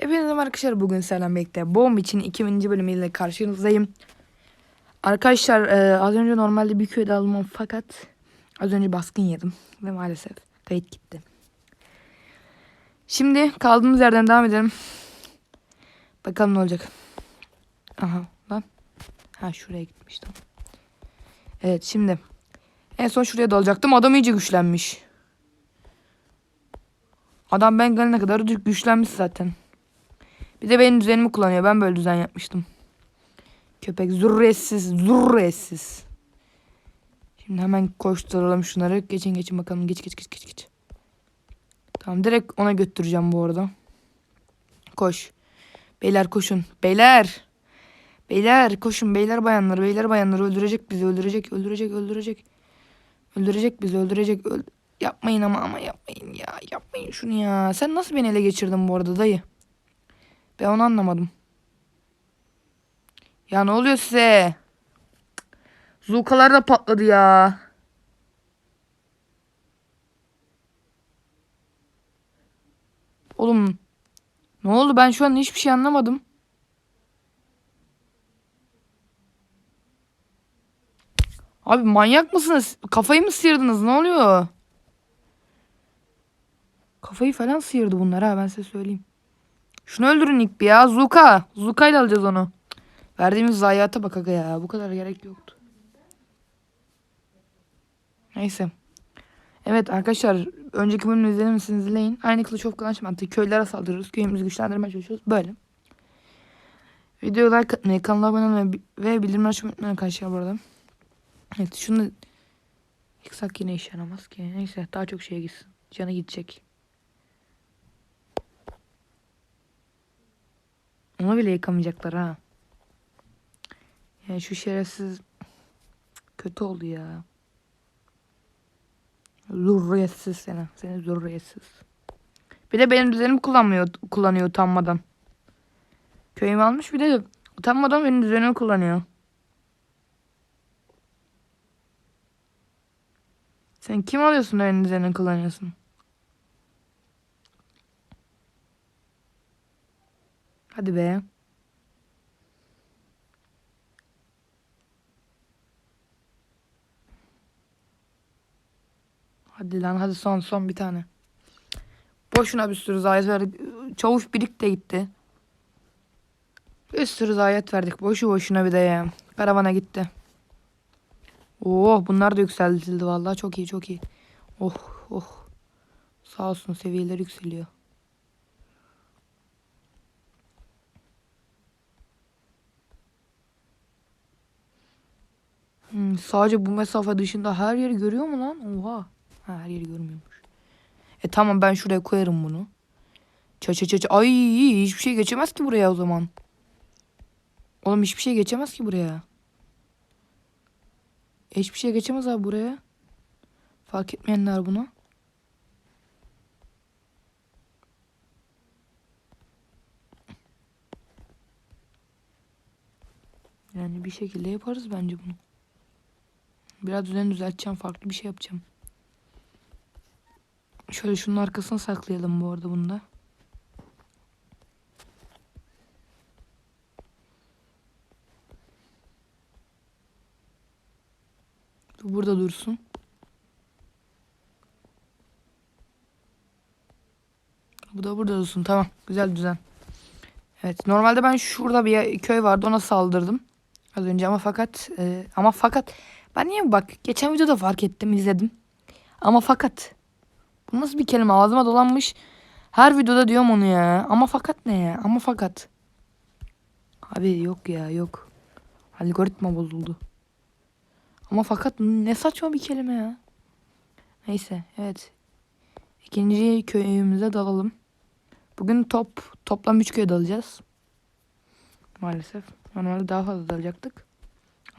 Hepinize arkadaşlar bugün selam birlikte Bomb için 2000. bölümüyle karşınızdayım. Arkadaşlar e, az önce normalde bir köyde almam fakat az önce baskın yedim ve maalesef kayıt gitti. Şimdi kaldığımız yerden devam edelim. Bakalım ne olacak. Aha lan. Ha şuraya gitmiştim. Evet şimdi. En son şuraya dalacaktım. Adam iyice güçlenmiş. Adam ben gelene kadar güçlenmiş zaten. Bir de benim düzenimi kullanıyor. Ben böyle düzen yapmıştım. Köpek zürretsiz, zürretsiz. Şimdi hemen koşturalım şunları. Geçin geçin bakalım. Geç geç geç geç geç. Tamam direkt ona götüreceğim bu arada. Koş. Beyler koşun. Beyler. Beyler koşun. Beyler bayanlar. Beyler bayanlar öldürecek bizi. Öldürecek. Öldürecek. Öldürecek. Öldürecek bizi. Öldürecek. Öl yapmayın ama ama yapmayın ya. Yapmayın şunu ya. Sen nasıl beni ele geçirdin bu arada dayı? Ben onu anlamadım. Ya ne oluyor size? Zukalar da patladı ya. Oğlum ne oldu ben şu an hiçbir şey anlamadım. Abi manyak mısınız? Kafayı mı sıyırdınız? Ne oluyor? Kafayı falan sıyırdı bunlar ha ben size söyleyeyim. Şunu öldürün ilk bir ya. Zuka. Zuka ile alacağız onu. Verdiğimiz zayiata bak aga ya. Bu kadar gerek yoktu. Neyse. Evet arkadaşlar. Önceki bölümü izlemişsiniz izleyin. Aynı kılıç of kılanç mantığı. Köylere saldırırız. Köyümüzü güçlendirmeye çalışıyoruz. Böyle. Videoya like kanala abone olmayı ve bildirimleri açmayı unutmayın arkadaşlar bu arada. Evet şunu yıksak yine işe yaramaz ki. Neyse daha çok şeye gitsin. Canı gidecek. Onu bile yıkamayacaklar ha. Yani şu şerefsiz kötü oldu ya. Zurriyetsiz seni. Seni zurriyetsiz. Bir de benim düzenimi kullanmıyor, kullanıyor utanmadan. Köyümü almış bir de utanmadan benim düzenimi kullanıyor. Sen kim alıyorsun da benim düzenimi kullanıyorsun? Hadi be. Hadi lan hadi son son bir tane. Boşuna bir sürü zayiat verdik. Çavuş birik de gitti. Bir sürü zayiat verdik. Boşu boşuna bir de ya. Karavana gitti. Oh bunlar da yükseltildi vallahi çok iyi çok iyi. Oh oh. Sağ olsun seviyeler yükseliyor. Hmm, sadece bu mesafe dışında her yeri görüyor mu lan? Oha. Ha, her yeri görmüyormuş. E tamam ben şuraya koyarım bunu. Ça ça ça. Ay hiçbir şey geçemez ki buraya o zaman. Oğlum hiçbir şey geçemez ki buraya. Hiçbir şey geçemez abi buraya. Fark etmeyenler bunu. Yani bir şekilde yaparız bence bunu. Biraz düzen düzelteceğim. Farklı bir şey yapacağım. Şöyle şunun arkasına saklayalım bu arada bunda. Bu burada dursun. Bu da burada dursun. Tamam. Güzel düzen. Evet. Normalde ben şurada bir köy vardı. Ona saldırdım. Az önce ama fakat e, ama fakat ben niye bak geçen videoda fark ettim izledim. Ama fakat bu nasıl bir kelime ağzıma dolanmış. Her videoda diyorum onu ya. Ama fakat ne ya? Ama fakat. Abi yok ya yok. Algoritma bozuldu. Ama fakat ne saçma bir kelime ya. Neyse evet. İkinci köyümüze dalalım. Bugün top toplam 3 köye dalacağız. Maalesef. Normalde daha fazla dalacaktık.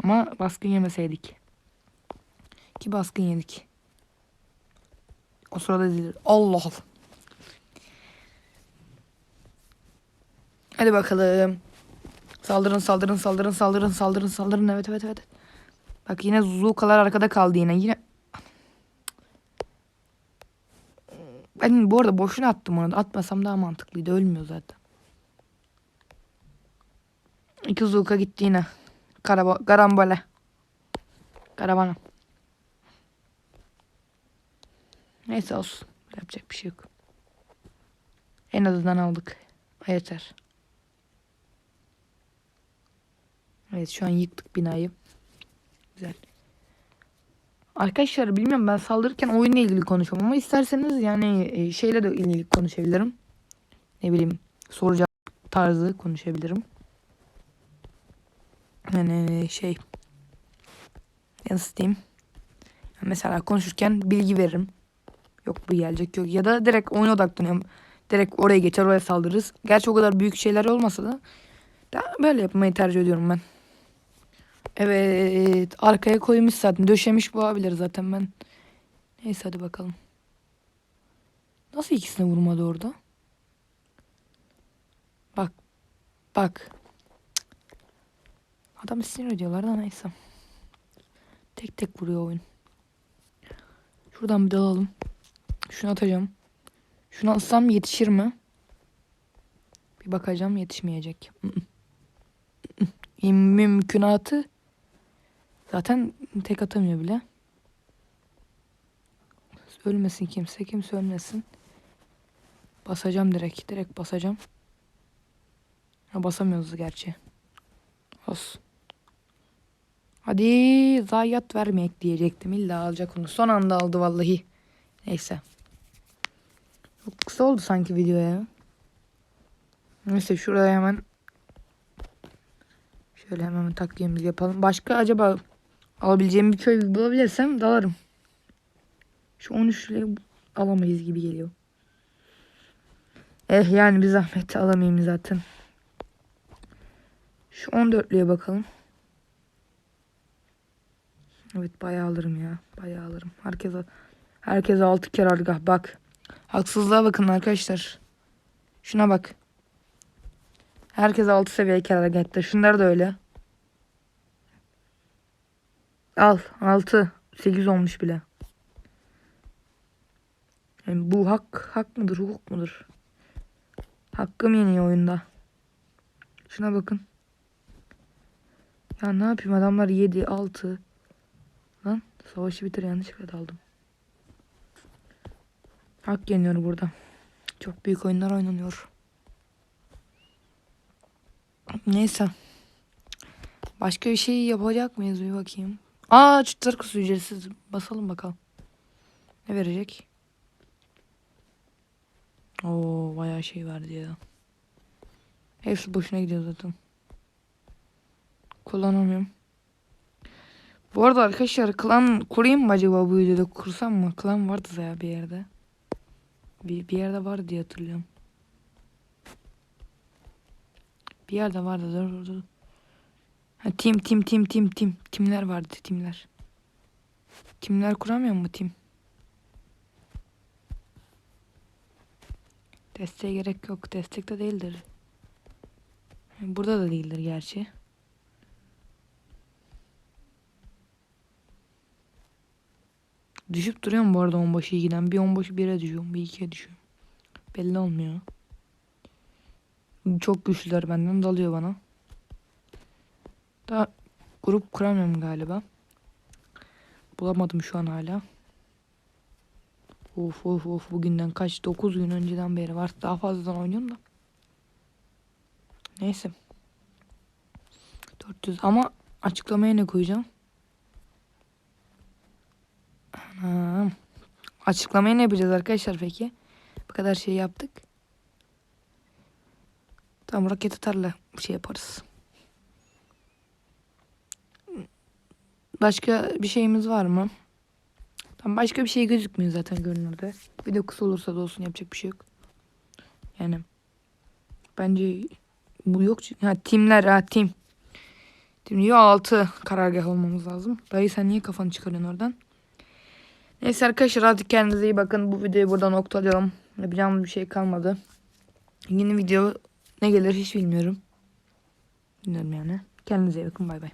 Ama baskın yemeseydik. Ki baskın yedik. O sırada dizilir. Allah Allah. Hadi bakalım. Saldırın saldırın saldırın saldırın saldırın saldırın. Evet evet evet. Bak yine Zukalar arkada kaldı yine. Yine ben bu arada boşuna attım onu. Atmasam daha mantıklıydı. Ölmüyor zaten. İki Zulka gitti yine. Karaba Karambole. Karavana. Neyse olsun. Yapacak bir şey yok. En azından aldık. Yeter. Evet şu an yıktık binayı. Güzel. Arkadaşlar bilmiyorum ben saldırırken oyunla ilgili konuşuyorum ama isterseniz yani e, şeyle de ilgili konuşabilirim. Ne bileyim soracak tarzı konuşabilirim. Yani şey nasıl diyeyim? Mesela konuşurken bilgi veririm. Yok bu gelecek yok. Ya da direkt oyuna odaklanıyorum. Direkt oraya geçer oraya saldırırız. Gerçi o kadar büyük şeyler olmasa da, da böyle yapmayı tercih ediyorum ben. Evet arkaya koymuş zaten. Döşemiş bu abileri zaten ben. Neyse hadi bakalım. Nasıl ikisine vurmadı orada? Bak. Bak. Adam sinir ediyorlar da neyse. Tek tek vuruyor oyun. Şuradan bir dalalım. Şunu atacağım. Şunu atsam yetişir mi? Bir bakacağım yetişmeyecek. Mümkünatı zaten tek atamıyor bile. Ölmesin kimse. Kimse ölmesin. Basacağım direkt. Direkt basacağım. Ha, basamıyoruz gerçi. Olsun. Hadi zayiat vermeyek diyecektim. İlla alacak onu. Son anda aldı vallahi. Neyse. Çok kısa oldu sanki videoya. Neyse şuraya hemen şöyle hemen takviyemizi yapalım. Başka acaba alabileceğim bir köy bulabilirsem dalarım. Şu 13 lirayı alamayız gibi geliyor. Eh yani bir zahmet alamayayım zaten. Şu 14'lüye bakalım. Evet bayağı alırım ya. Bayağı alırım. Herkese herkese 6 kere aldık. Ah, Bak. Haksızlığa bakın arkadaşlar. Şuna bak. Herkes 6 seviye gitti. Şunlar da öyle. Al 6. 8 olmuş bile. Yani bu hak hak mıdır hukuk mudur? Hakkım yeniyor oyunda. Şuna bakın. Ya ne yapayım adamlar 7 6 Lan savaşı bitir yanlışlıkla daldım. Hak yeniyor burada. Çok büyük oyunlar oynanıyor. Neyse. Başka bir şey yapacak mıyız bir bakayım. Aa çıtır kusu ücretsiz. Basalım bakalım. Ne verecek? Oo bayağı şey verdi ya. Hepsi boşuna gidiyor zaten. Kullanamıyorum. Bu arada arkadaşlar klan kurayım mı acaba bu videoda kursam mı? Klan vardı ya bir yerde. Bir, bir yerde vardı diye hatırlıyorum. Bir yerde vardı dur dur dur. Ha, tim tim tim tim tim. Timler vardı timler. Timler kuramıyor mu tim? Desteğe gerek yok. Destekte değildir. Burada da değildir gerçi. Düşüp duruyorum bu arada onbaşı giden. Bir onbaşı bire düşüyorum. Bir ikiye düşüyorum. Belli olmuyor. Çok güçlüler benden dalıyor bana. Daha grup kuramıyorum galiba. Bulamadım şu an hala. Of of of bugünden kaç 9 gün önceden beri var. Daha fazladan oynuyorum da. Neyse. 400 ama açıklamaya ne koyacağım? Anam. Açıklamayı ne yapacağız arkadaşlar peki? Bu kadar şey yaptık. Tamam roket atarla bir şey yaparız. Başka bir şeyimiz var mı? Tamam başka bir şey gözükmüyor zaten görünürde. Video kısa olursa da olsun yapacak bir şey yok. Yani bence bu yok. Ha timler ha tim. Tim diyor 6 karargah olmamız lazım. Dayı sen niye kafanı çıkarıyorsun oradan? Neyse arkadaşlar artık kendinize iyi bakın. Bu videoyu burada noktalayalım. Yapacağımız bir şey kalmadı. Yeni video ne gelir hiç bilmiyorum. Bilmiyorum yani. Kendinize iyi bakın. Bay bay.